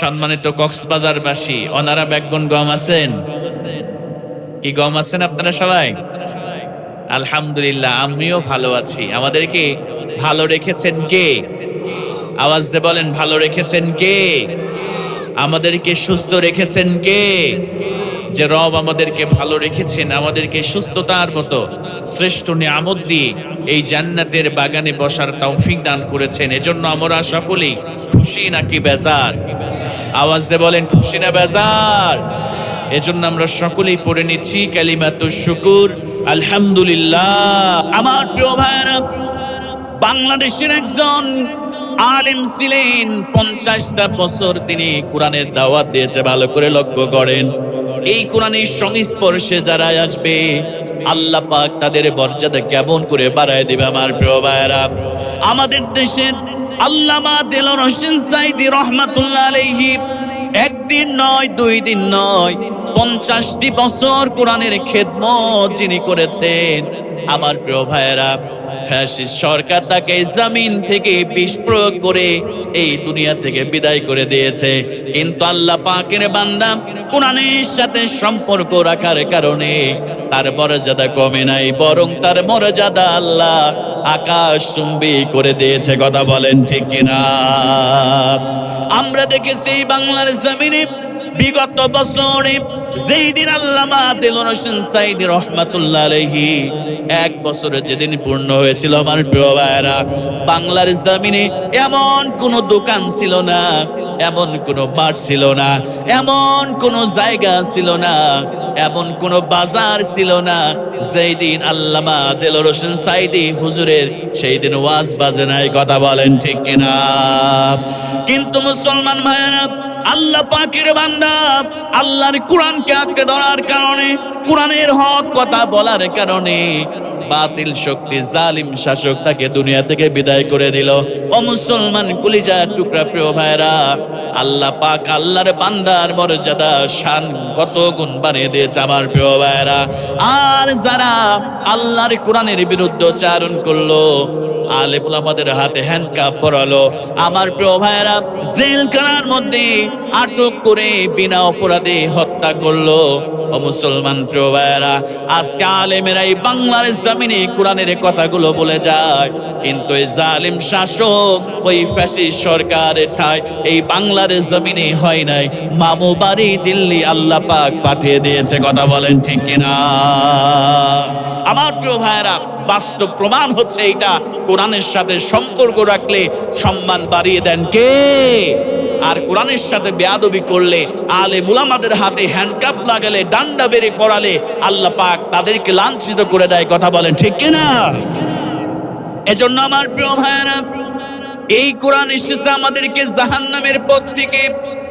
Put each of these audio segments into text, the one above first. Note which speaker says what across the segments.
Speaker 1: সম্মানিত কক্সবাজারবাসী ওনারা ব্যাকগুন গম আছেন? কি গম আছেন আপনারা সবাই? আলহামদুলিল্লাহ, আমিও ভালো আছি। আমাদেরকে ভালো রেখেছেন কে? আওয়াজ দিয়ে বলেন, ভালো রেখেছেন কে? আমাদেরকে সুস্থ রেখেছেন কে? যে রব আমাদেরকে ভালো রেখেছেন, আমাদেরকে সুস্থতার মতো শ্রেষ্ঠ নিয়ামত দিয়ে এই জান্নাতের বাগানে বসার তৌফিক দান করেছেন। এজন্য আমরা সকলেই খুশি নাকি বেজার? আওয়াজ দিয়ে বলেন খুশি না বেজার। এজন্য আমরা সকলেই পড়ে নিচ্ছি কালিমাতু শুকুর। আলহামদুলিল্লাহ। আমার প্রিয় ভাইরা বাংলাদেশের একজন আলেম ছিলেন, পঞ্চাশটা বছর তিনি কোরআনের দাওয়াত দিয়েছে, ভালো করে লক্ষ্য করেন। এই কোরআনের সংস্পর্শে যারা আসবে, আল্লাহ পাক তাদের মর্যাদা কেমন করে বাড়ায় দেবে, আমার প্রিয় ভাইয়েরা। আমাদের দেশের আল্লামা দিল হোসেন সাইদি রহমাতুল্লাহ আলাইহি একদিন নয় দুই দিন নয় পঞ্চাশটি বছর কোরআনের খেদমত যিনি করেছেন। আমার প্রিয় ভাইয়েরা, ফ্যাসিস্ট সরকার তাকে জামিন থেকে বিষ প্রয়োগ করে এই দুনিয়া থেকে বিদায় করে দিয়েছে। কিন্তু আল্লাহ পাকের বান্দা কোরআনের সাথে সম্পর্ক রাখার কারণে তার মর্যাদা কমে নাই, বরং তার মর্যাদা আল্লাহ আকাশ চুম্বি করে দিয়েছে। কথা বলেন ঠিক কিনা? আমরা দেখেছি বাংলার জমিনে বিগত বছরে যেই দিন আল্লামা দিলুর হোসেন সাইদি রহমাতুল্লাহ আলাইহি, এক বছরে যেদিন পূর্ণ হয়েছিল আমার প্রিয় ভাইয়েরা, বাংলার জমিনে এমন কোন দোকান ছিল না, এমন কোন মাঠ ছিল না, এমন কোন জায়গা ছিল না, এমন কোন বাজার ছিল না যেই দিন আল্লামা দিলুর হোসেন সাইদি হুজুরের সেই দিন ওয়াজ বাজে নাই, কথা বলেন ঠিক কিনা? কিন্তু মুসলমান ভাইয়েরা আল্লাহ পাকের বান্দা, আল্লাহর কোরআনকে আঁকড়ে ধরার কারণে, কোরআনের হক কথা বলার কারণে বাতিল শক্তি, জালিম শাসক তাকে দুনিয়া থেকে বিদায় করে দিল। ও মুসলমান কুলিজার টুকরা প্রিয় ভাইরা আল্লাহ পাক আল্লাহর বান্দার মর্যাদা, শান কত গুণ বানিয়ে দিয়েছে আমার প্রিয় ভাইরা আর যারা আল্লাহর কোরআনের বিরুদ্ধে চারণ করল আলেমুল আমাদের হাতে হ্যান্ডকাপ পরালো। আমার প্রিয় ভাইয়েরা, জেলখানার মধ্যে আটক করে বিনা অপরাধে হত্যা করল। মুসলমান প্রিয় ভাইয়েরা, আজকে আলেমেরা এই বাংলার জমিনে কোরআনের কথাগুলো বলে যায়, কিন্তু এই জালিম শাসক, ওই ফ্যাসি সরকারের ঠাই, এই বাংলার জমিনে হয় নাই। মামু বাড়ি দিল্লি আল্লাহ পাক পাঠিয়ে দিয়েছে, কথা বলেন ঠিক কিনা? আমার প্রিয় ভাইয়েরা বাস্তব প্রমাণ হচ্ছে এটা কোরআনের সাথে সম্পর্ক রাখলে সম্মান বাড়িয়ে দেন কে? আর কোরআনের সাথে বেয়াদবি করলে, আলে মুলামাদের হাতে হ্যান্ডকাপ লাগালে, ডান্ডা বেড়ে পড়ালে আল্লাহ পাক তাদেরকে লাঞ্ছিত করে দেয়, কথা বলেন ঠিক কিনা? এজন্য আমার প্রিয় ভাইয়েরা, এই কোরআন এসেছে আমাদেরকে জাহান্নামের পথ থেকে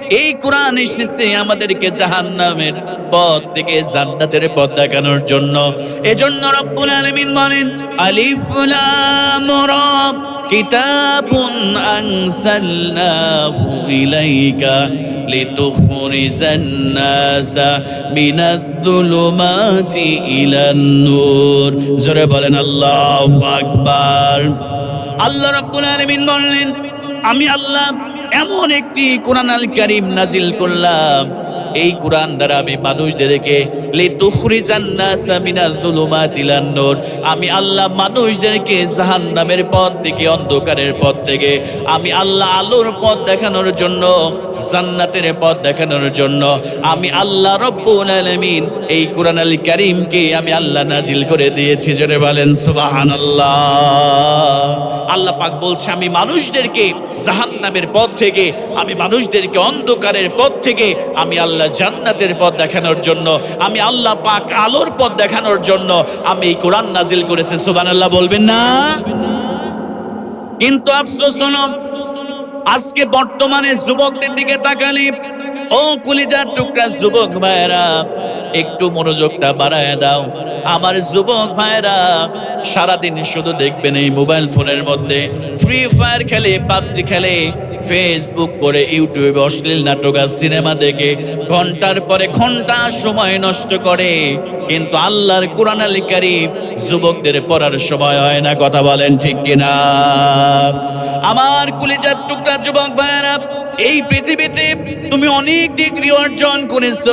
Speaker 1: এই কোরআন এসেছে আমাদেরকে জাহান্নামের পথ থেকে জান্নাতের পথ দেখানোর জন্য। এজন্য রব্বুল আলামিন বলেন, আলিফ লাম রা কিতাবুন আনসালনাহু ইলাইকা লিতুখরিজান নাসা মিনাজ-যুলুমাতি ইলান নূর। জোরে বলেন, আল্লাহু আকবার। আল্লাহ রাব্বুল আলামিন বললেন, আমি আল্লাহ এমন একটি কোরআন আল করিম নাজিল করলাম। এই কোরআন দ্বারা আমি মানুষদেরকে আমি আল্লাহ মানুষদেরকে জাহান্নামের পথ থেকে, অন্ধকারের পথ থেকে, আমি আল্লাহ আলোর পথ দেখানোর জন্য, জান্নাতের পথ দেখানোর জন্য, আমি আল্লাহ আলামিন এই কোরআন আলী কারীমকে আমি আল্লাহ নাজিল করে দিয়েছি, জোরে বলেন সুবহানাল্লাহ। আল্লাহ পাক বলছে, আমি মানুষদেরকে জাহান্নামের পথ থেকে, আমি মানুষদেরকে অন্ধকারের পথ থেকে, আমি আল্লাহ জান্নাতের পথ দেখানোর জন্য, আমি আল্লাহ পাক আলোর পথ দেখানোর জন্য আমি এই কোরআন নাজিল করেছি, সুবহানাল্লাহ বলবেন না? কিন্তু আফসোস আজকে বর্তমানে যুবকদের দিকে তাকালে, ও কুলিজার টুকরা যুবক ভাইয়েরা একটু মনোযোগটা বাড়ায় দাও। আমার যুবক ভাইয়েরা, সারাদিন শুধু দেখবেন এই মোবাইল ফোনের মধ্যে। ফ্রি ফায়ার খেলে, পাবজি খেলে ফেসবুক করে ইউটিউবে অশ্লীল নাটক আর সিনেমা দেখে ঘণ্টার পরে ঘণ্টা সময় নষ্ট করে। কিন্তু আল্লাহর কোরআন আলী যুবকদের পড়ার সময় হয় না, কথা বলেন ঠিক কিনা? আমার কুলিজার টুকরা যুবক ভাইয়েরা এই পৃথিবীতে তুমি অনেক ডিগ্রি অর্জন করেছ,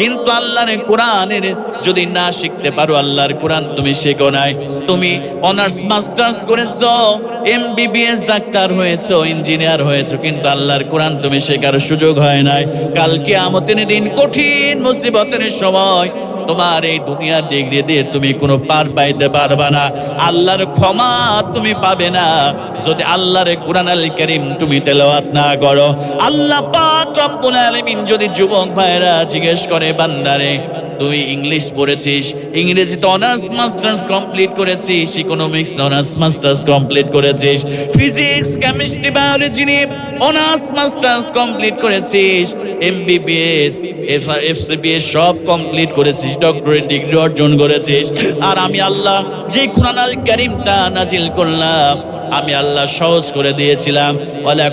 Speaker 1: কিন্তু আল্লাহর কোরআনের যদি না শিখতে পারো, আল্লাহর কোরআন তুমি শেখো নাই। তুমি অনার্স, মাস্টার্স করেছ, এমবিবিএস ডাক্তার হয়েছো, ইঞ্জিনিয়ার হয়েছো, কিন্তু আল্লাহর কোরআন তুমি শেখার সুযোগ হয় নাই। কালকে আমতের দিন কঠিন মুসিবতের সময় তোমার এই দুনিয়ার ডিগ্রি দিয়ে তুমি কোনো পার পাইতে পারবা না। আল্লাহর ক্ষমা তুমি পাবে না। যদি আল্লাহর কোরআন আল করিম তুমি তেলাওয়াত না করো আল্লাহ পাক রব্বুল আলামিন যদি যুবক ভাইরা জিজ্ঞেস করে, বান্দারে, তুই ইংলিশ পড়েছিস? ইংরেজিতে অনার্স, মাস্টার্স কমপ্লিট করেছিস? ইকোনমিক্স অনার্স, মাস্টার্স কমপ্লিট করেছিস? ফিজিক্স, কেমিস্ট্রি, বায়োলজি নিয়ে অনার্স, মাস্টার্স কমপ্লিট করেছিস? এমবিবিএস এফসিবিএস সব কমপ্লিট করেছিস ডক্টরেট ডিগ্রি অর্জন করেছিস? আর আমি আল্লাহ যে কুরআন আল কারীমটা নাজিল করলাম আমি আল্লাহ সহজ করে দিয়েছিলাম।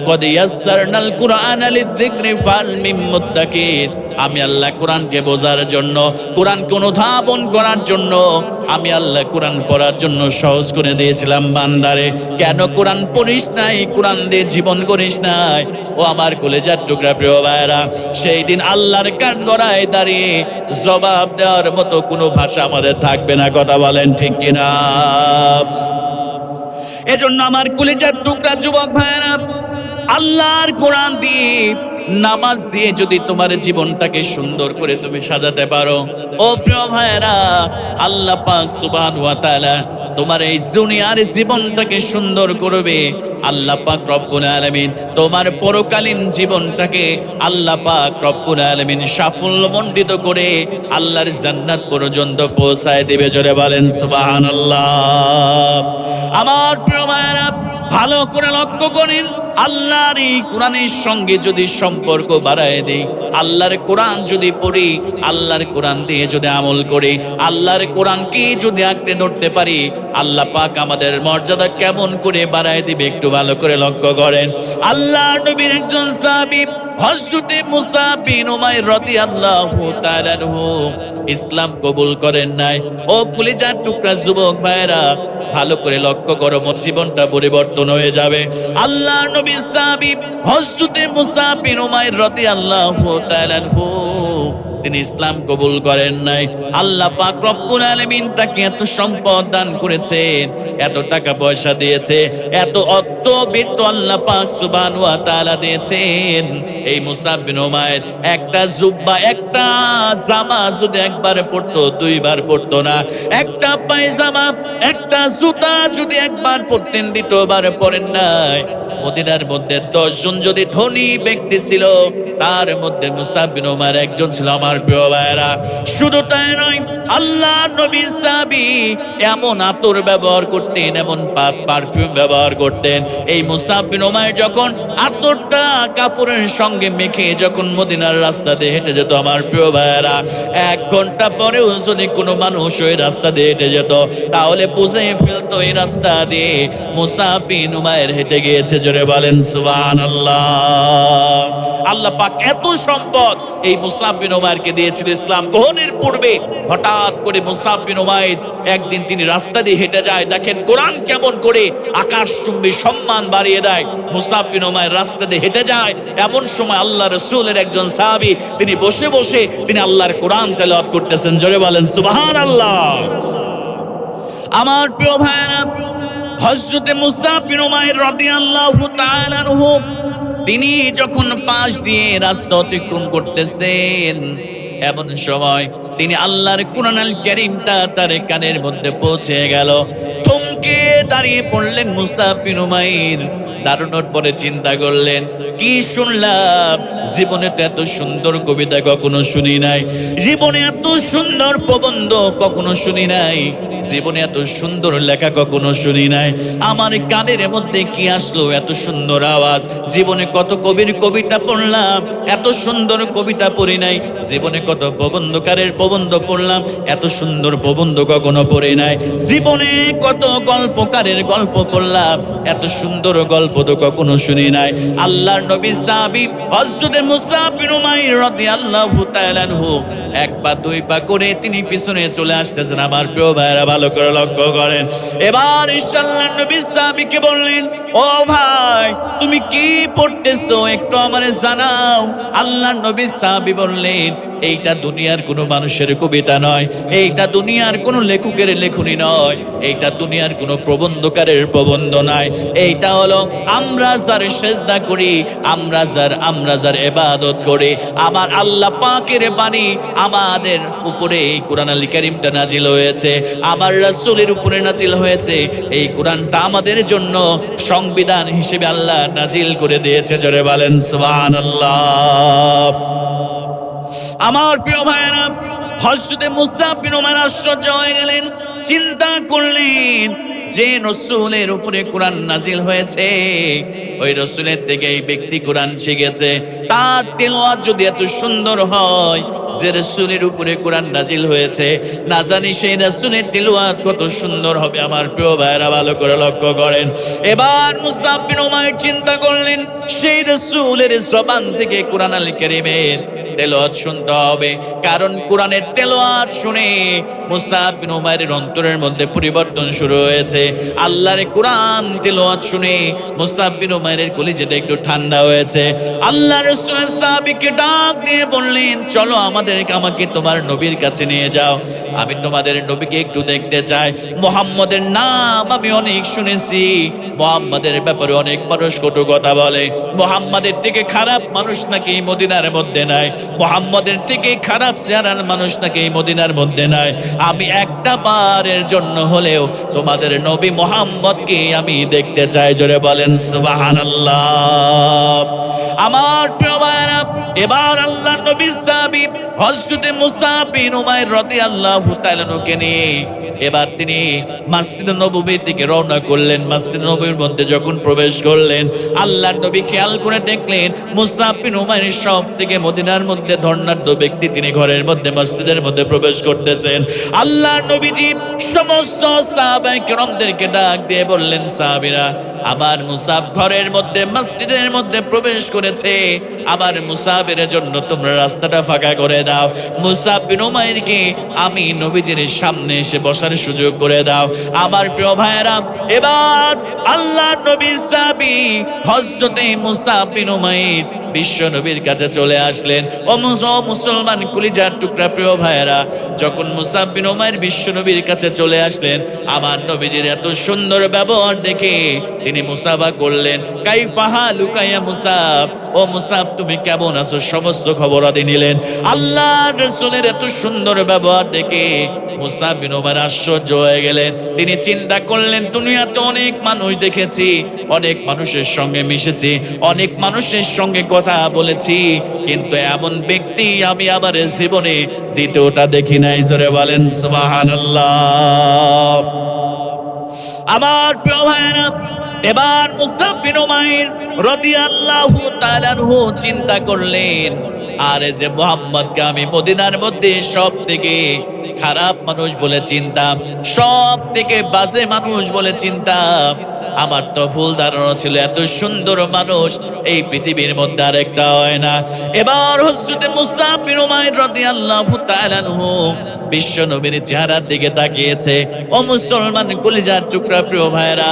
Speaker 1: কদ কুরআনা আমি আল্লাহ কোরআনকে বোঝার জন্য, কোরআনকে অনুধাবন করার জন্য, আমি আল্লাহ কোরআন পড়ার জন্য সহজ করে দিয়েছিলাম, বান্দারে। কেন কোরআন পড়িস নাই? কোরআন দিয়ে জীবন করিস নাই? ও আমার কলেজার টুকরা প্রিয় ভাইরা সেই দিন আল্লাহর কান গড়ায় দাঁড়িয়ে জবাব দেওয়ার মতো কোনো ভাষা আমাদের থাকবে না, কথা বলেন ঠিক কিনা? এজন্য আমার কলেজার টুকরা যুবক ভাইরা আল্লাহর কোরআন দিয়ে নামাজ দিয়ে যদি তোমার জীবনটাকে সুন্দর করে তুমি সাজাতে পারো। ও প্রিয় ভাইরা আল্লাহ পাক সুবহান ওয়া তাআলা তোমার এই দুনিয়ার জীবনটাকে সুন্দর করবে। আল্লাহ পাক রব্বুল আলামিন তোমার পরকালীন জীবনটাকে আল্লাহ পাক রব্বুল আলামিন সাফল্যমণ্ডিত করে আল্লাহর জান্নাত পর্যন্ত পৌঁছায় দেবে, জোরে বলেন সুবহানাল্লাহ। আমার প্রিয় ভাইরা ভালো করে লক্ষ্য করেন, আল্লাহর এই কোরআনের সঙ্গে যদি সম্পর্ক বাড়ায় দেই, আল্লাহর কোরআন যদি পড়ি, আল্লাহর কোরআন দিয়ে যদি আমল করি, আল্লাহর কোরআনকে যদি আঁকড়ে ধরতে পারি, আল্লাহ পাক আমাদের মর্যাদা কেমন করে বাড়ায় দিবে একটু ভালো করে লক্ষ্য করেন। আল্লাহ নবীর একজন সাহাবী হযরতে মুসা বিন উমাইর রাদিয়াল্লাহু তাআলা ইসলাম কবুল করেন নাই। ও কলিজার টুকরা যুবক ভাইরা ভালো করে লক্ষ্য করো জীবনটা পরিবর্তন হয়ে যাবে। আল্লাহ নবী সাহাবী হযরতে মুসা বিন উমাইর রাদিয়াল্লাহু তাআলা তিনি ইসলাম কবুল করেন নাই। আল্লাহ পাক রব্বুল আলামিন তাকে এত সম্পদ দান করেছেন, এত টাকা পয়সা দিয়েছে, এত অর্থ বিত্ত আল্লাহ পাক সুবহানাহু ওয়া তাআলা দিয়েছেন। এই মুসাব বিন উমাইর একটা জুব্বা, একটা জামা যদি একবার পড়তো দুইবার পড়তো না। একটা পায়জামা, একটা জুতা যদি একবার পড়তেন দ্বিতীয়বার পরেন নাই। মদিনার মধ্যে দশজন যদি ধনী ব্যক্তি ছিল, তার মধ্যে মুসাব বিন উমার একজন ছিল আমার ভাইরা শুধু তাই নয়, আল্লাহ নবী সাবি এমন আতর ব্যবহার করতেন, এমন পারফিউম ব্যবহার করতেন। এই মুসাব বিন উমার যখন আতরটা কাপড়ের সঙ্গে মেখে যখন মদিনার রাস্তা দিয়ে হেঁটে যেত, আমার প্রিয় এক ঘণ্টা পরেও যদি কোনো মানুষ ওই রাস্তা দিয়ে হেঁটে যেত, তাহলে বুঝে ফেলতো এই রাস্তা দিয়ে উমায়ের হেঁটে গিয়েছে। জোরে বলেন সুবান আল্লাহ আল্লাহ পাক এত সম্পদ এই মুসাব বিন উমায়েরকে দিয়েছিল ইসলাম গ্রহণের পূর্বে, হঠাৎ করে মুসাব বিন একদিন তিনি রাস্তা দিয়ে হেঁটে যায়, দেখেন কোরআন কেমন করে আকাশ চুম্বী সম্মান বাড়িয়ে দেয়। মুসাব বিন রাস্তা দিয়ে হেঁটে যায়, এমন সময় আল্লাহ রসুলের একজন সাহাবী, তিনি বসে বসে তিনি আল্লাহর কোরআন তেলাওয়াত করতেছেন, জোরে বলেন সুবহান আল্লাহ আমার প্রিয় ভাইরা হজরতে মুসাফ বিন উমাইর রাদিয়াল্লাহু তাআলা তিনি যখন পাশ দিয়ে রাস্তা অতিক্রম করতেছেন, এমন সময় তিনি আল্লাহর কোরআন আল তার কানের মধ্যে পৌঁছে গেল। থমকে দাঁড়িয়ে পড়লেন মুসাফ বিন উমাইর? দাঁড়ানোর পরে চিন্তা করলেন, কি শুনলাম? জীবনে তো এত সুন্দর কবিতা কখনো শুনি নাই। জীবনে এত সুন্দর প্রবন্ধ কখনো শুনি নাই। জীবনে এত সুন্দর লেখা কখনো শুনি নাই। আমার কানের মধ্যে কি আসলো এত সুন্দর আওয়াজ? জীবনে কত কবির কবিতা পড়লাম, এত সুন্দর কবিতা পড়ি নাই। জীবনে কত প্রবন্ধকারের প্রবন্ধ পড়লাম, এত সুন্দর প্রবন্ধ কখনো পড়ি নাই। জীবনে কত গল্পকারের গল্প পড়লাম এত সুন্দর গল্প তো কখনো শুনি নাই। আল্লাহর নবী সাহাবী হযরতে মুসা বিন উমাইর রাদিয়াল্লাহু তাআলা আনহু এক পা, দুই পা করে তিনি পিছনে চলে আসতেছেন। আমার প্রিয় ভাইরা ভালো করে লক্ষ্য করেন। এবার ইনশাআল্লাহ নবী সাহাবীকে বললেন, ও ভাই, তুমি কি পড়তেছো? একটু আমারে জানাও। আল্লাহ নবী সাহাবী বললেন এইটা দুনিয়ার কোনো মানুষের কবিতা নয়, এইটা দুনিয়ার কোনো লেখকের লেখনী নয়, এইটা দুনিয়ার কোনো প্রবন্ধকারের প্রবন্ধ নয়, এইটা হলো আমরা যার সেজদা করি, আমরা যার আমরা যার এবাদত করি, আমার আল্লাহ পাকের বাণী আমাদের উপরে এই কোরআন আলী কারিমটা নাজিল হয়েছে, আমার রাসুলের উপরে নাজিল হয়েছে, এই কোরআনটা আমাদের জন্য সংবিধান হিসেবে আল্লাহ নাজিল করে দিয়েছে, জোরে বলেন সুবহানাল্লাহ। আমার প্রিয় ভাইয়েরা হজরতে মুস্তাফিন উমার আশ্চর্য হয়ে গেলেন। চিন্তা করলেন, যে রসুলের উপরে কোরআন নাজিল হয়েছে, ওই রসুলের থেকে এই ব্যক্তি কোরআন শিখেছে। তার তেলোয়াত যদি এত সুন্দর হয় যে রসুলের উপরে কোরআন নাজিল হয়েছে, না জানি সেই রসুলের তেলোয়াত কত সুন্দর হবে, আমার প্রিয় ভাইয়েরা ভালো করে লক্ষ্য করেন। এবার মুস্তাফ বিন চিন্তা করলেন, সেই রসুলের জবান থেকে কোরআন আল করিমের তেলোয়াত শুনতে হবে, কারণ কোরআনের তেলোয়াত শুনে মুস্তাফ বিন উমাইরের অন্তরের মধ্যে পরিবর্তন শুরু হয়েছে। আল্লাহর কোরআন তেলোয়াত শুনে মুস্তাফ বিন উমাইরের কলিজাটা একটু ঠান্ডা হয়েছে। আল্লাহ রাসূল সাহাবীকে ডাক দিয়ে বললেন, চলো আমাদের আমাকে তোমার নবীর কাছে নিয়ে যাও। আমি তোমাদের নবীকে একটু দেখতে চাই। মোহাম্মদের নাম আমি অনেক শুনেছি। মোহাম্মদের ব্যাপারে অনেক মানুষ কটু কথা বলে। মোহাম্মদের থেকে খারাপ মানুষ নাকি মদিনার মধ্যে নাই। মোহাম্মদের থেকে খারাপ চেহারার মানুষ নাকি মদিনার মধ্যে নাই। আমি একটা বারের জন্য হলেও তোমাদের নবী মোহাম্মদকে আমি দেখতে চাই। জোরে বলেন, সুবহানাল্লাহ। আমার প্রিয় এবার আল্লাহ নবী সাহাবী হযরতে মুসা বিন উমাইর রাদিয়াল্লাহু তাআলা নুকে নিয়ে এবার তিনি মসজিদ নববীর দিকে রওনা করলেন। মসজিদ নববীর মধ্যে যখন প্রবেশ করলেন আল্লাহ নবী খেয়াল করে দেখলেন মুসা বিন উমাইর সব থেকে মদিনার মধ্যে ধর্ণাঢ্য ব্যক্তি তিনি ঘরের মধ্যে, মসজিদের মধ্যে প্রবেশ করতেছেন। আল্লাহ নবীজি সমস্ত সাহাবায়ে কেরামদেরকে ডাক দিয়ে বললেন, সাহাবীরা, আমার মুসাব ঘরের মধ্যে, মসজিদের মধ্যে প্রবেশ করেছে। আবার মুসাবের জন্য তোমরা রাস্তাটা ফাঁকা করে দাও। মুসাব বিন উমাইরকে আমি নবীজির সামনে এসে বসার সুযোগ করে দাও। আমার প্রিয় ভাইয়েরা, এবার আল্লাহ নবীর সাবি হজরতে মুসাব বিন উমাইর বিশ্ব নবীর কাছে চলে আসলেন। ও মুসলমান কুলিজার টুকরা প্রিয় ভাইয়েরা, যখন মুসাব বিন উমাইর বিশ্ব নবীর কাছে চলে আসলেন, আমার নবীজির এত সুন্দর ব্যবহার দেখে তিনি মুসাফা করলেন। কাইফাহা লুকাইয়া মুসাফ, ও মুসাফ তুমি কেমন আছো? সমস্ত খবর আদি নিলেন। আল্লাহ রসুলের এত সুন্দর ব্যবহার দেখে মুসাফ বিন উমার আশ্চর্য হয়ে গেলেন। তিনি চিন্তা করলেন, দুনিয়াতে অনেক মানুষ দেখেছি, অনেক মানুষের সঙ্গে মিশেছি, অনেক মানুষের সঙ্গে কথা বলেছি, কিন্তু এমন ব্যক্তি আমি আবার জীবনে দ্বিতীয়টা দেখি নাই। জোরে বলেন, সুবহানাল্লাহ। আমার প্রিয় ভাইরা এবার উমাইর রাদিয়াল্লাহু তাআলাহু চিন্তা করলেন আরে যে মোহাম্মদকে আমি মদিনার মধ্যে সব থেকে খারাপ মানুষ বলে চিনতাম সব থেকে বাজে মানুষ বলে চিনতাম। আমার তো ভুল ধারণা ছিল, এত সুন্দর মানুষ এই পৃথিবীর মধ্যে আর একটা হয় না। এবার হজরতে মুসাফির রাদিয়াল্লাহু তাআলাহু বিশ্ব নবীর চেহারার দিকে তাকিয়েছে। ও মুসলমান কলিজার টুকরা প্রিয় ভাইরা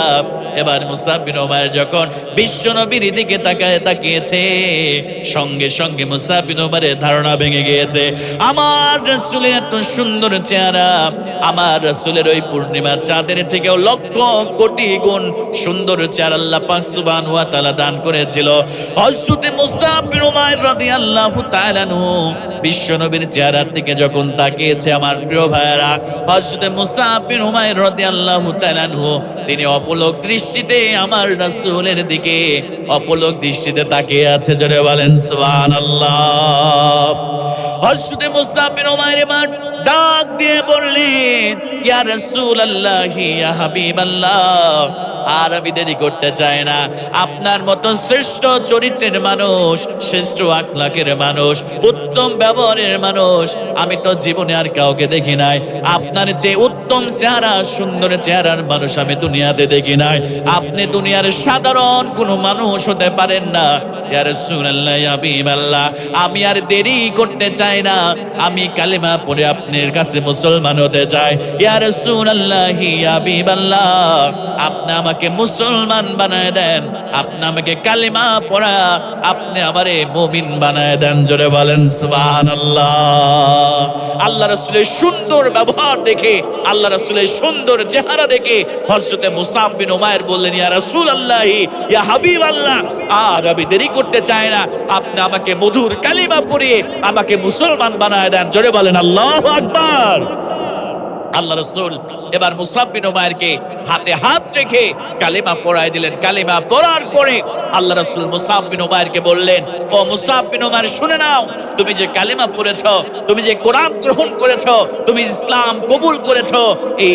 Speaker 1: এবার মুসাব বিন যখন বিশ্ব নবীর দিকে তাকায় তাকিয়েছে, সঙ্গে সঙ্গে মুসাব বিন উমাইরের ধারণা ভেঙে গিয়েছে। আমার রাসূলের এত সুন্দর চেহারা, আমার রাসূলের ওই পূর্ণিমার চাঁদের থেকেও লক্ষ কোটি গুণ সুন্দর চেহারা আল্লাহ পাক সুবহান ওয়া তাআলা দান করেছিল। হযরত বিন উমাইর রাদিয়াল্লাহু তাআলা বিশ্বনবীর বিশ্ব নবীর চেহারার দিকে যখন তাকিয়েছে আমার প্রিয় ভাইয়েরা, হযরত মুসাব বিন উমাইর রাদিয়াল্লাহু তাআলা তিনি অপলক দৃষ্টিতে আমার রাসূলের দিকে অপলক দৃষ্টিতে তাকিয়ে আছে। জোরে বলেন, সুবহানাল্লাহ। হযরত মুসাফির বিন উমাইর ডাক দিয়ে বললেন, ইয়া রাসূলুল্লাহ, ইয়া হাবিবাল্লাহ, আর আমি দেরি করতে চাই না। আপনার মতো শ্রেষ্ঠ চরিত্রের মানুষ, শ্রেষ্ঠ আখলাকের মানুষ, উত্তম ব্যবহারের মানুষ, আমি তো জীবনে আর কাউকে দেখি নাই। আপনার যে উত্তম চেহারা, সুন্দর চেহারার মানুষ আমি দুনিয়াতে দেখি নাই। আপনি দুনিয়ার সাধারণ কোনো মানুষ হতে পারেন না। আমি আর দেরি করতে চাই না। আমি কালিমা পড়ে আপনার কাছে মুসলমান হতে চাই। ইয়া রাসূলুল্লাহ, ইয়া আপনি আমাকে মুসলমান বানায় দেন। আপনি আমাকে কালিমা পড়া, আপনি আমারে মুমিন বানায় দেন। জোরে বলেন, সুবহানাল্লাহ। আল্লাহ রাসূলের সুন্দর ব্যবহার দেখে আল্লাহ রাসুলের সুন্দর চেহারা দেখে হর্ষতে মুসাব বিন ওমায়ের বললেন, ইয়া রাসুল আল্লাহ ইয়া হাবিব আল্লাহ আর আমি দেরি করতে চাই না। আপনি আমাকে মধুর কালিমা পড়িয়ে আমাকে মুসলমান বানায় দেন। জোরে বলেন, আল্লাহ আকবার। আল্লাহ রসুল এবার মুসাববিন ওমায়েরকে হাতে হাত রেখে কালিমা পড়ায় দিলেন, কালিমা পড়ার পরে আল্লাহ রসুল মুসাববিন ওমায়েরকে বললেন, ও মুসাববিন ওমায়ের শুনে নাও, তুমি যে কালিমা পড়েছ, তুমি যে কোরআন গ্রহণ করেছ, তুমি ইসলাম কবুল করেছ, এই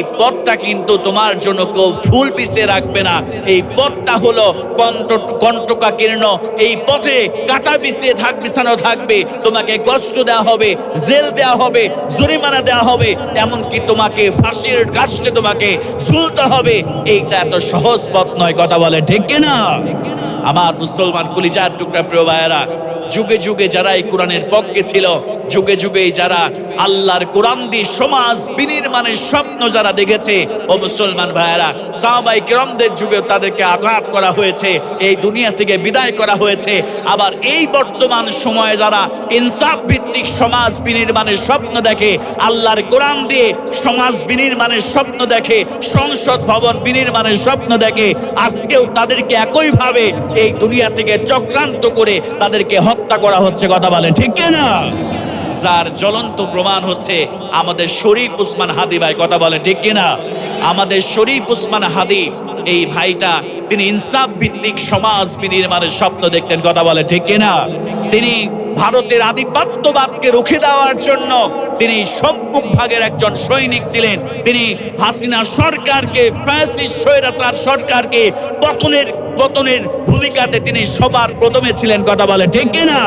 Speaker 1: পথটা কিন্তু তোমার জন্য কেউ ফুল পিছিয়ে রাখবে না। এই পথটা হলো কণ্ঠ কণ্টকা কীর্ণ এই পথে কাটা বিছিয়ে থাক বিছানো থাকবে। তোমাকে কষ্ট দেওয়া হবে, জেল দেওয়া হবে, জরিমানা দেওয়া হবে। এমনকি তোমাকে ফাঁসির কাছে তোমাকে ঝুলতে হবে। এইটা এত সহজ পথ নয়, কথা বলে, ঠিক কিনা আমার মুসলমান কুলিজার টুকরা প্রিয় ভাইয়েরা, যুগে যুগে যারা এই কোরআনের পক্ষে ছিল, যুগে যুগে যারা আল্লাহর কোরআন দিয়ে সমাজ বিনির্মাণের স্বপ্ন যারা দেখেছে ও মুসলমান ভাইয়েরা, সাহাবাই কিরমদের যুগে তাদেরকে আঘাত করা হয়েছে, এই দুনিয়া থেকে বিদায় করা হয়েছে। আবার এই বর্তমান সময়ে যারা ইনসাফ ভিত্তিক সমাজ বিনির্মাণের স্বপ্ন দেখে, আল্লাহর কোরআন দিয়ে সমাজ বিনির্মাণের স্বপ্ন দেখে, সংসদ ভবন বিনির্মাণের স্বপ্ন দেখে, আজকেও তাদেরকে একইভাবে এই দুনিয়া থেকে চক্রান্ত করে তাদেরকে হত্যা করা হচ্ছে, কথা বলে ঠিক না যার জ্বলন্ত প্রমাণ হচ্ছে আমাদের শরীফ উসমান হাদি ভাই। কথা বলে ঠিক কিনা? আমাদের শরীফ উসমান হাদি, এই ভাইটা, তিনি ইনসাফ ভিত্তিক সমাজ বিনির্মাণের স্বপ্ন দেখতেন। কথা বলে ঠিক কিনা? তিনি ভারতের আধিপত্যবাদকে রুখে দেওয়ার জন্য তিনি সম্মুখ ভাগের একজন সৈনিক ছিলেন। তিনি হাসিনা সরকারকে স্বৈরাচার সরকারকে পতনের পতনের ভূমিকাতে তিনি সবার প্রথমে ছিলেন। কথা বলে ঠিক কিনা?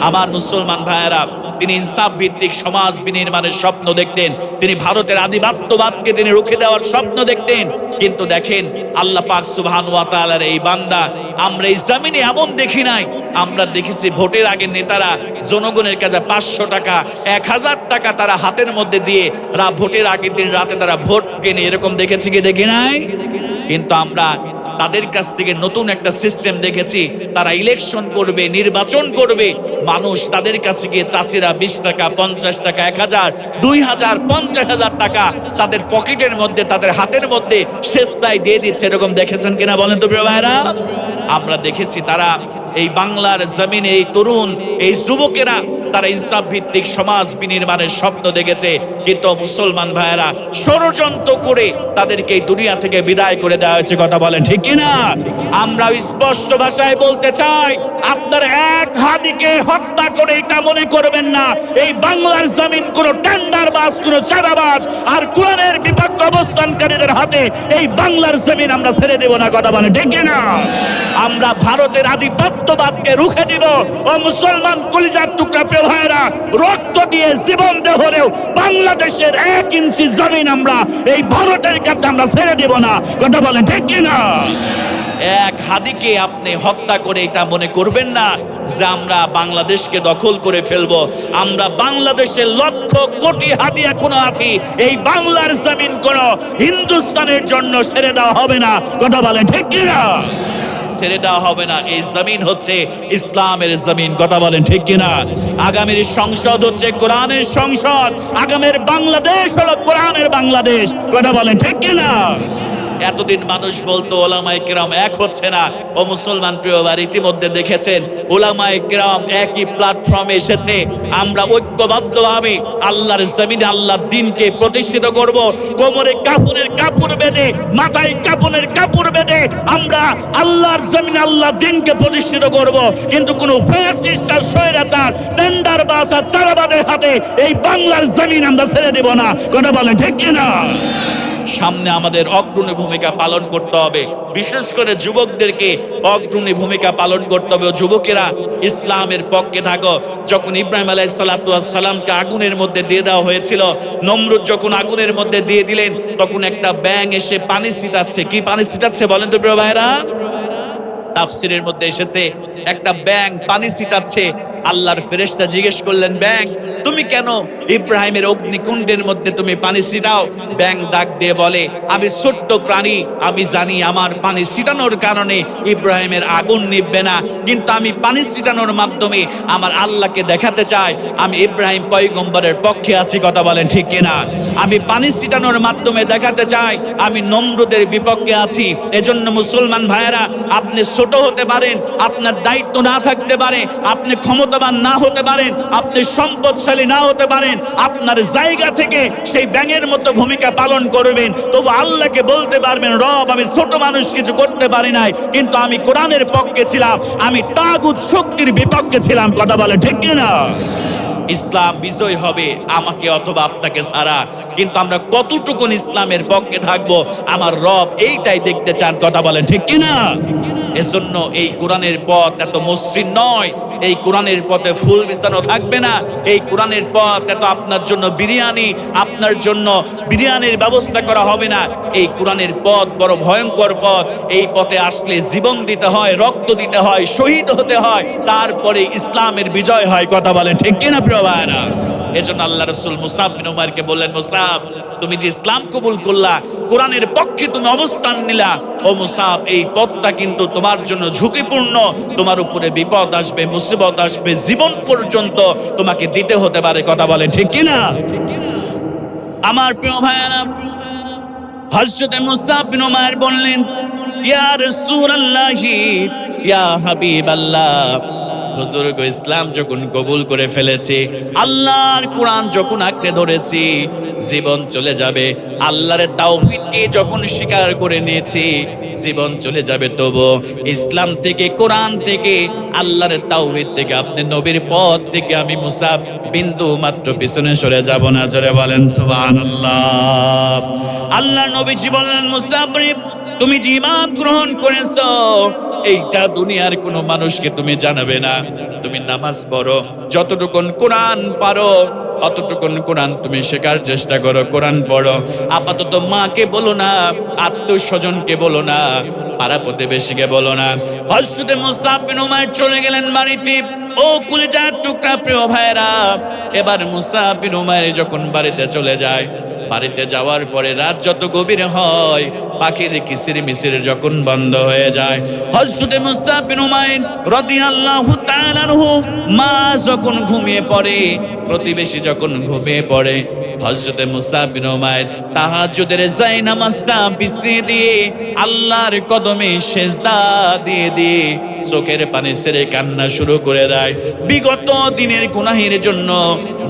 Speaker 1: আমার মুসলমান ভাইয়েরা তিনি ইনসাফ ভিত্তিক সমাজ বিনির্মাণের স্বপ্ন দেখতেন। তিনি ভারতের আধিপত্যবাদকে তিনি রুখে দেওয়ার স্বপ্ন দেখতেন। কিন্তু দেখেন, আল্লাহ পাক সুবহান ওয়া তাআলার এই বান্দা, আমরা এই জমিনে এমন দেখি নাই। আমরা দেখেছি ভোটের আগে নেতারা জনগণের কাছে পাঁচশো টাকা, এক হাজার টাকা তারা হাতের মধ্যে দিয়ে ভোটের আগের দিন রাতে তারা ভোট কেনে, এরকম দেখেছি কি দেখি নাই? কিন্তু আমরা তাদের কাছ থেকে নতুন একটা সিস্টেম দেখেছি। তারা ইলেকশন করবে, নির্বাচন করবে। মানুষ তাদের কাছে গিয়ে চাচিরা বিশ টাকা, পঞ্চাশ টাকা, এক হাজার, দুই হাজার, পঞ্চাশ হাজার টাকা তাদের পকেটের মধ্যে, তাদের হাতের মধ্যে স্বেচ্ছায় দিয়ে দিচ্ছে। এরকম দেখেছেন কিনা বলেন তো প্রিয় ভাইরা আমরা দেখেছি তারা এই বাংলার জমিনে এই তরুণ, এই যুবকেরা, তারা ইনসাফ ভিত্তিক সমাজ বিনির্মাণের স্বপ্ন দেখেছে। কিন্তু মুসলমান ভাইয়েরা, ষড়যন্ত্র করে তাদেরকে দুনিয়া থেকে বিদায় করে দেওয়া হয়েছে, কথা বলেন ঠিক কিনা? আমরা স্পষ্ট ভাষায় বলতে চাই, আপনার এক হাদিকে হত্যা করে এটা মনে করবেন না। এই বাংলার জমিন কোন টেন্ডার বাস, কোন চাঁদাবাজ, আর কোরআনের বিপক্ষ অবস্থানকারীদের হাতে এই বাংলার জমিন আমরা ছেড়ে দেব না, কথা বলে ঠিক না আমরা ভারতের আধিপত্যবাদকে রুখে দিব। ও মুসলমান কলিজার টুকরা প্রিয় ভাইয়েরা, রক্ত দিয়ে জীবন দেহরেও বাংলাদেশের এক ইঞ্চি জমিন আমরা, এই ভারতের কাছে আমরা ছেড়ে দেব না। কথা বলেন, ঠিক কিনা এক হাদিকে আপনি হত্যা করে এটা মনে করবেন না যে আমরা বাংলাদেশকে দখল করে ফেলব। আমরা বাংলাদেশের লক্ষ কোটি হাদি এখনও আছি। এই বাংলার জমিন কোন হিন্দুস্তানের জন্য ছেড়ে দেওয়া হবে না। কথা বলে ঠিক কিনা ছেড়ে দেওয়া হবে না। এই জমিন হচ্ছে ইসলামের জমিন, কথা বলেন ঠিক কিনা? আগামীর সংসদ হচ্ছে কোরআনের সংসদ, আগামীর বাংলাদেশ হলো কোরআনের বাংলাদেশ, কথা বলেন ঠিক কিনা? এতদিন মানুষ বলতো, ওলামায় কিরাম এক হচ্ছে না। ও মুসলমান প্রিয়বার ইতিমধ্যে দেখেছেন, ওলামায় কিরাম একই প্ল্যাটফর্মে এসেছে। আমরা ঐক্যবদ্ধভাবে আল্লাহর জমিনে, আল্লাহর দিনকে প্রতিষ্ঠিত করব। কোমরে কাপড়ের কাপড় বেঁধে, মাথায় কাপড়ের কাপড় বেঁধে আমরা আল্লাহর জমিনে, আল্লাহর দিনকে প্রতিষ্ঠিত করব। কিন্তু কোনো ফ্যাসিস্ট আর স্বৈরাচার টেন্ডার বাস আর চারাবাদের হাতে এই বাংলার জমিন আমরা ছেড়ে দেব না। কথা বলেন ঠিক কিনা? সামনে আমাদের অগ্রণী ভূমিকা পালন করতে হবে। বিশেষ করে যুবকদেরকে অগ্রণী ভূমিকা পালন করতে হবে। যুবকেরা ইসলামের পক্ষে থাকো। যখন ইব্রাহিম আলাই সালাতামকে আগুনের মধ্যে দিয়ে দেওয়া হয়েছিল, নমরুদ যখন আগুনের মধ্যে দিয়ে দিলেন, তখন একটা ব্যাং এসে পানি ছিটাচ্ছে। কি পানি ছিটাচ্ছে বলেন তো প্রিয় ভাইরা তাফসিরের মধ্যে এসেছে, একটা ব্যাং পানি ছিটাচ্ছে। আল্লাহর ফেরেশতা জিজ্ঞেস করলেন ব্যাং তুমি কেন ইব্রাহিমের অগ্নিকুণ্ডের মধ্যে তুমি পানি ছিটাও? ব্যাং ডাক দিয়ে বলে, আমি ছোট্ট প্রাণী, আমি জানি আমার পানি ছিটানোর কারণে ইব্রাহিমের আগুন নিববে না, কিন্তু আমি পানি ছিটানোর মাধ্যমে আমার আল্লাহকে দেখাতে চাই। আমি ইব্রাহিম পয়গম্বরের পক্ষে আছি। কথা বলেন, ঠিক কিনা? আমি পানি ছিটানোর মাধ্যমে দেখাতে চাই, আমি নম্রদের বিপক্ষে আছি। এজন্য মুসলমান ভাইয়েরা, আপনি ছোট হতে পারেন, আপনার দায়িত্ব না থাকতে পারে, আপনি ক্ষমতাবান না হতে পারেন, আপনি সম্পদশালী না হতে পারেন, আপনার জায়গা থেকে সেই ব্যাঙের মতো ভূমিকা পালন করবেন। তবু আল্লাহকে বলতে পারবেন, রব, আমি ছোট মানুষ, কিছু করতে পারি নাই, কিন্তু আমি কোরআনের পক্ষে ছিলাম, আমি তাগুত শক্তির বিপক্ষে ছিলাম। কথা বলে ঠিক কিনা? ইসলাম বিজয় হবে আমাকে অথবা আপনাকে ছাড়া। কিন্তু আমরা কতটুকুন ইসলামের পক্ষে থাকব? আমার রব এইটাই দেখতে চান, কথা বলেন, ঠিক কিনা? এজন্য এই কোরআনের পথ এত মসৃণ নয়। এই কোরআনের পথে ফুল বিস্তানো থাকবে না। এই কোরআনের পথ এত আপনার জন্য বিরিয়ানি, আপনার জন্য বিরিয়ানির ব্যবস্থা করা হবে না। এই কোরআনের পথ বড় ভয়ঙ্কর পথ। এই পথে আসলে জীবন দিতে হয়, রক্ত দিতে হয়, শহীদ হতে হয়। তারপরে ইসলামের বিজয় হয়, কথা বলেন, ঠিক কিনা, প্রিয় ভাইরা এজন্য আল্লাহ রসুল মুসাব বিন উমারকে বললেন, মুসাব, তুমি যে ইসলাম কবুল করলা, কোরআনের পক্ষে তুমি অবস্থান নিলা। ও মুসাব, এই পথটা কিন্তু তোমার জন্য ঝুঁকিপূর্ণ। তোমার উপরে বিপদ আসবে, মুসিবত আসবে, জীবন পর্যন্ত তোমাকে দিতে হতে পারে, কথা বলে ঠিক কিনা? আমার প্রিয় ভাইয়ারা, হযরত মুসাব বিন উমার বললেন, ইয়া রাসূলুল্লাহি, ইয়া বুজুর্গ ইসলাম যখন কবুল করে ফেলেছি আল্লাহর কোরআন যখন আঁকড়ে ধরেছি জীবন চলে যাবে। আল্লাহর তাওহীদকে যখন স্বীকার করে নিয়েছি জীবন চলে যাবে। তবু ইসলাম থেকে কোরআন থেকে আল্লাহর তাওহীদ থেকে আপনি নবীর পথ থেকে আমি মুসাব বিন্দু মাত্র পিছনে সরে যাব না জোরে বলেন সুবহানাল্লাহ। আল্লাহ নবীজি বললেন মুসাব রে, তুমি ইমান গ্রহণ করেছ এইটা দুনিয়ার কোন মানুষকে তুমি জানাবে না। তুমি নামাজ পড়ো, যতটুকুন কোরআন পারো, অতটুকুন কোরআন তুমি শেখার চেষ্টা করো, কোরআন পড়ো। আপাতত মাকে বলো না আত্মস্বজনকে বলো না, পাড়া প্রতিবেশীকে বলো না। হজরতে মুস্তাফিন উমার চলে গেলেন বাড়িতে। ও কুলিজার টুকরা প্রিয় ভাইরা, এবার মুসাফ বিন উমার যখন বাড়িতে চলে যায়, বাড়িতে যাওয়ার পরে রাত যত গভীর হয়, পাখির কিসির মিসির যখন বন্ধ হয়ে যায় হজরতে মা যখন ঘুমিয়ে পড়ে, প্রতিবেশী যখন ঘুমিয়ে পড়ে হজরতে মুস্তাফ বিন উমাইর তাহাজ্জুদের যাই নামাজটা পিছিয়ে দিয়ে আল্লাহর কদমে সেজদা দিয়ে দিয়ে চোখের পানি ছেড়ে কান্না শুরু করে দেয়। বিগত দিনের গুনাহের জন্য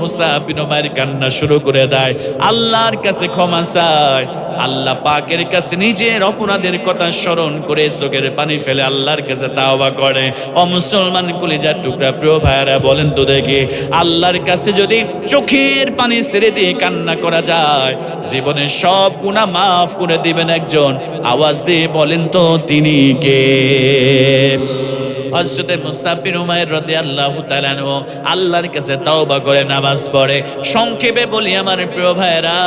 Speaker 1: মুসাফ বিন উমাইর কান্না শুরু করে দেয়। আল্লাহর কাছে ক্ষমা চায়। আল্লাহ পাকের কাছে নিজের অপরাধের কথা স্মরণ করে চোখের পানি ফেলে আল্লাহর কাছে তাওবা করে। ও মুসলমান কলিজার টুকরা, প্রিয় ভাইয়ারা, বলেন তো দেখি, আল্লাহর কাছে যদি চোখের পানি ছেড়ে দিয়ে কান্না করা যায় জীবনের সব গুনাহ মাফ করে দিবেন একজন। আওয়াজ দিয়ে বলেন তো তিনি কে? হজরতে মুস্তাফির উমায়ের রদে আল্লাহ আল্লাহর কাছে তওবা করে নামাজ পড়ে। সংক্ষেপে বলি আমার প্রিয় ভাইরা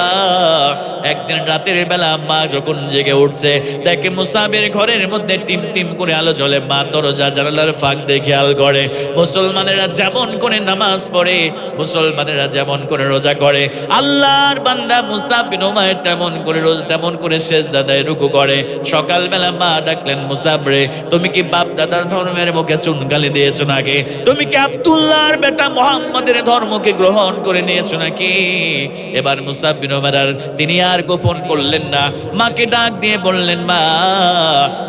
Speaker 1: একদিন রাতের বেলা মা যখন জেগে উঠছে, দেখে মুসাফির ঘরের মধ্যে টিম টিম করে আলো জ্বলে। মা দরজা জানালার ফাঁক দিয়ে খেয়াল করে। মুসলমানেরা যেমন করে নামাজ পড়ে, মুসলমানেরা যেমন করে রোজা করে। আল্লাহর বান্দা মুসাফির উমায়ের তেমন করে রোজ, তেমন করে শেষ দাদায় রুকু করে। সকালবেলা মা ডাকলেন মুসাবরে তুমি কি বাপ দাদার ধর্মের মুখে চুনকালি দিয়েছ নাকি? তুমি কি আব্দুল্লাহর বেটা মোহাম্মদের ধর্মকে গ্রহণ করে নিয়েছো নাকি? এবার মুসাব বিন উমার তিনি আর গোপন করলেন না। মাকে ডাক দিয়ে বললেন, মা,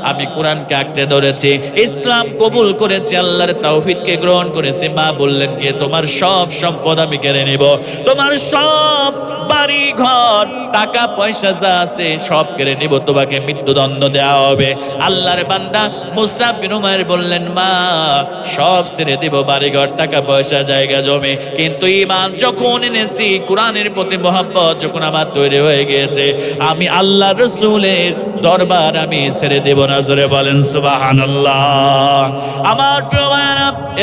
Speaker 1: আমি কোরআনকে আঁকড়ে ধরেছি, ইসলাম কবুল করেছি, আল্লাহর তাওহীদকে গ্রহণ করেছি। মা বললেন কি তোমার সব সম্পদ আমি কেড়ে নিব। তোমার সব বাড়ি ঘর, টাকা পয়সা যা আছে সব কেড়ে নিব, তোমাকে মৃত্যুদণ্ড দেওয়া হবে। আল্লাহর বান্দা মুসা বিন উমার বললেন, মা, সব ছেড়ে দিব বাড়িঘর টাকা পয়সা, জায়গা, জমে। কিন্তু ইমান যখন এনেছি, কোরআনের প্রতি মহাব্বত যখন আমার তৈরি হয়ে গিয়েছে, আমি আল্লাহ রসুলের দরবার আমি ছেড়ে দেব না, জোরে বলেন, সুবহানাল্লাহ। আমার প্রিয়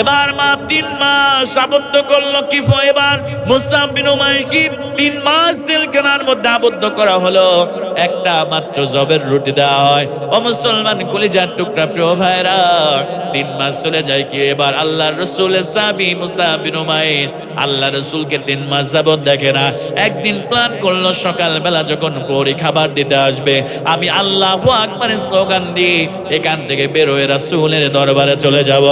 Speaker 1: এবার মা তিন মাস আবদ্ধ করল কি এবার মুসাব বিন কি তিন মাস জেলখানার মধ্যে আবদ্ধ করা হলো? একটা মাত্র জবের রুটি দেওয়া হয়। ও মুসলমান, কলিজার টুকরা, প্রিয় ভাইরা তিন মাস চলে যায় কি? এবার আল্লাহর রসুল সাবি মুসাব বিন আল্লাহ রসুলকে তিন মাস যাবত দেখে না। একদিন প্ল্যান করল সকালবেলা যখন পরি খাবার দিতে আসবে। আমি আল্লাহ আকবারের স্লোগান দিয়ে এখান থেকে বের হয়ে রাসূলের দরবারে চলে যাব।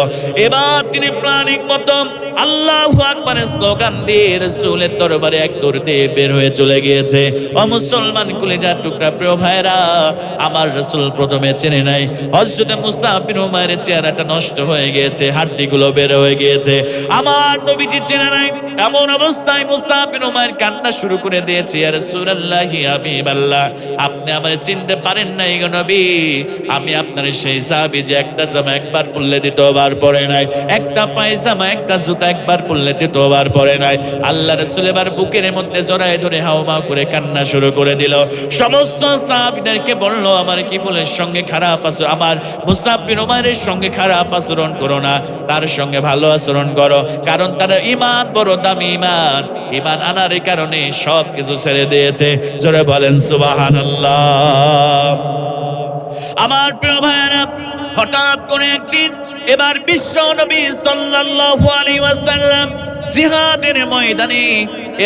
Speaker 1: এবার তিনি প্ল্যানিং মতো আল্লাহ আকবারের স্লোগান দিয়ে রাসূলের দরবারে এক দৌড় দিয়ে বের হয়ে চলে গিয়েছে। ও মুসলমান কলিজার টুকরা, প্রিয় ভাইরা আমার রাসূল প্রথমে চেনে নাই। হযরত মুসা বিন উমাইরের চেহারাটা নষ্ট হয়ে গিয়েছে, হাড্ডিগুলো বের হয়ে গিয়েছে। আমার নবীজি চেনে নাই, এমন অবস্থায় মুসা বিন উমাইর কান্না শুরু করে দিয়েছে, ইয়া রাসূলুল্লাহি হাবিবাল্লাহ, আপনি আমারে চিনতে পারেন নাই গো নবী। আমি আপনার সেই সাহাবী যে একটা জামা একবার পরলে দ্বিতীয়বার পরে নাই। একটা পায়জামা, একটা জুতা একবার পরলে দ্বিতীয়বার পরে নাই। আল্লাহ রাসূল এবার বুকের মধ্যে জড়ায় ধরে হাওমাও করে কান্না শুরু করে দিল। সমস্ত সাহাবীদেরকে বলল, আমার কি ফুলের সঙ্গে খারাপ আচরণ? আমার মুসাব বিন উমাইরের সঙ্গে খারাপ আচরণ করো না। তার সঙ্গে ভালো আচরণ করো। কারণ তার ইমান বড় দামি ইমান ইমান আনার কারণে সব কিছু ছেড়ে দিয়েছে। জোরে বলেন, সুবহানাল্লাহ। আমার প্রিয় ভাইয়েরা হঠাৎ করে একদিন এবার বিশ্ব নবী সাল্লাল্লাহু আলাইহি ওয়াসাল্লাম জিহাদের ময়দানে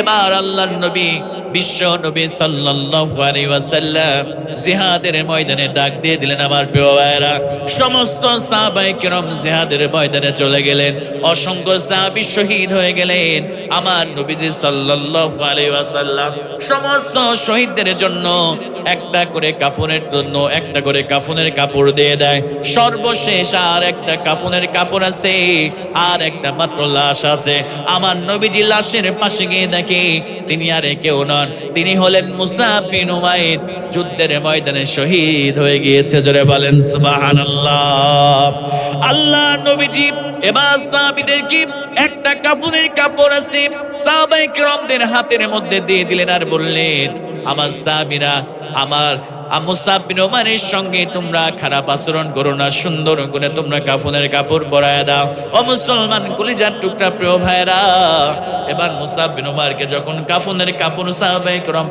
Speaker 1: এবার আল্লাহর নবী, বিশ্ব নবী সাল্লাল্লাহু আলাইহি ওয়াসাল্লাম জিহাদের ময়দানে ডাক দিয়ে দিলেন, আমার প্রিয় ভাইয়েরা, সমস্ত সাহাবায়ে কেরাম জিহাদের ময়দানে চলে গেলেন। অসংখ্য সাহাবী শহীদ হয়ে গেলেন। আমার নবীজি সাল্লাল্লাহু আলাইহি ওয়াসাল্লাম সমস্ত শহীদদের জন্য একটা করে কাফনের জন্য একটা করে কাফনের কাপড় দিয়ে দেয়। সর্বশেষ আর একটা কাফনের কাপড় আছে, আর একটা মাত্র লাশ আছে। আমার নবীজি লাশের পাশে গিয়ে দেখে তিনি আরে কেউ নন। তিনি হলেন মুসাফিন উমাইর। যুদ্ধের ময়দানে শহীদ হয়ে গিয়েছে, জোরে বলেন সুবহানাল্লাহ। আল্লাহ নবীজি, এবার সাহাবীদের কি একটা কাপড়ের কাপড় আছে, সাহাবায়ে কেরামদের হাতের মধ্যে দিয়ে দিলেন আর বললেন, আমার সাহাবীরা, আমার মুসাব বিন ওমরের সঙ্গে তোমরা খারাপ আচরণ করো না, সুন্দর করে তোমরা কাপড় পরায় দাও। প্রিয় এবার যখন কেরাম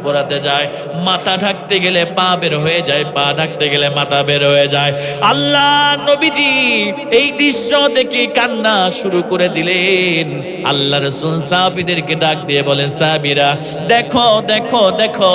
Speaker 1: যায়, মাথা ঢাকতে গেলে পা বের হয়ে যায়, পা ঢাকতে গেলে মাথা বের হয়ে যায়। আল্লাহ নবীজি এই দৃশ্য দেখে কান্না শুরু করে দিলেন। আল্লাহ রসুল সাহাবিদেরকে ডাক দিয়ে বলেন, সাহাবিরা, দেখো দেখো দেখো,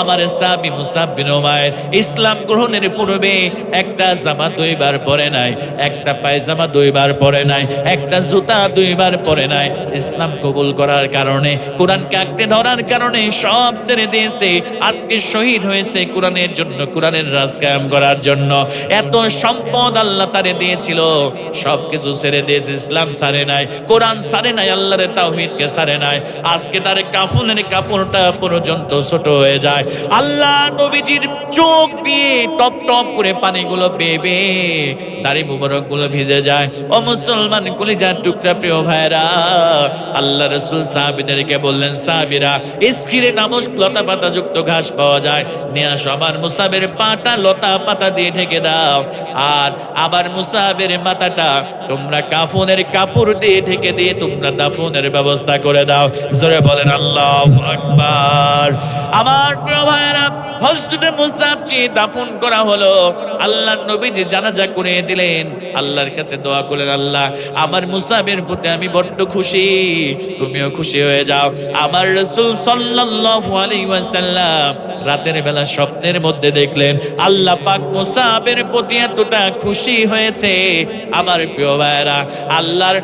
Speaker 1: আমার সাহাবি মুসাব্বিন ওমায়ের ইসলাম গ্রহণের পূর্বে একটা জামা দুইবার পরে নাই, একটা পায়জামা দুইবার পরে নাই, একটা জুতা দুইবার পরে নাই। ইসলাম কবুল করার কারণে, কোরআনকে আঁকড়ে ধরার কারণে সব ছেড়ে দিয়েছে। আজকে শহীদ হয়েছে কোরআনের জন্য, কোরআনের রাজ কায়েম করার জন্য। এত সম্পদ আল্লাহ তারে দিয়েছিল সব কিছু ছেড়ে দিয়েছে, ইসলাম সারে নাই। কোরআন সারে নাই, আল্লাহরে তাওহীদকে সারে নাই। আজকে তার কাফনের কাপড়টা পর্যন্ত ছোট হয়ে যায়। আল্লাহ নবীজির চোখ দিয়ে টপ টপ করে পানিগুলো বেবে দাড়ি মুবারকগুলো ভিজে যায়। ও মুসলমান, কলিজার টুকরা প্রিয় ভাইরা আল্লাহ রসুল সাহাবিদেরকে বললেন, সাহাবিরা, ইস্কিরে নামস লতা পাতা যুক্ত ঘাস পাওয়া যায়। নিয়ে আমার মুসাবের পাটা, লতা পাতা দিয়ে ঢেকে দাও। আর আবার মুসাবের মাথাটা তোমরা কাফনের কাপড় দিয়ে ঢেকে দিয়ে তোমরা দাফনের ব্যবস্থা করে দাও। জোরে বলেন, আল্লাহ আকবার। আমার প্রিয় মুসাবকে দাফন করা হলো। আল্লাহ নবীজি জানাজা করে দিলেন। আল্লাহর কাছে দোয়া করলেন, আল্লাহ, আমার মুসাবের প্রতি আমি বড্ড খুশি। তুমিও খুশি হয়ে যাও। আমার রসুল সাল্লাল্লাহু আলাইহি ওয়াসাল্লাম রাতের বেলা স্বপ্নের মধ্যে দেখলেন, আল্লাহ পাক মুসাবের প্রতি এতটা খুশি হয়েছে। আমার প্রিয় ভাইরা আল্লাহর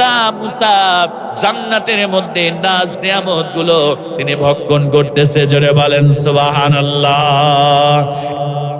Speaker 1: বান্দা মুসাব জান্নাতের মধ্যে নাজ নিয়ামতগুলো তিনি ভক্ষণ করতেছে জোরে বলেন সুবহানাল্লাহ।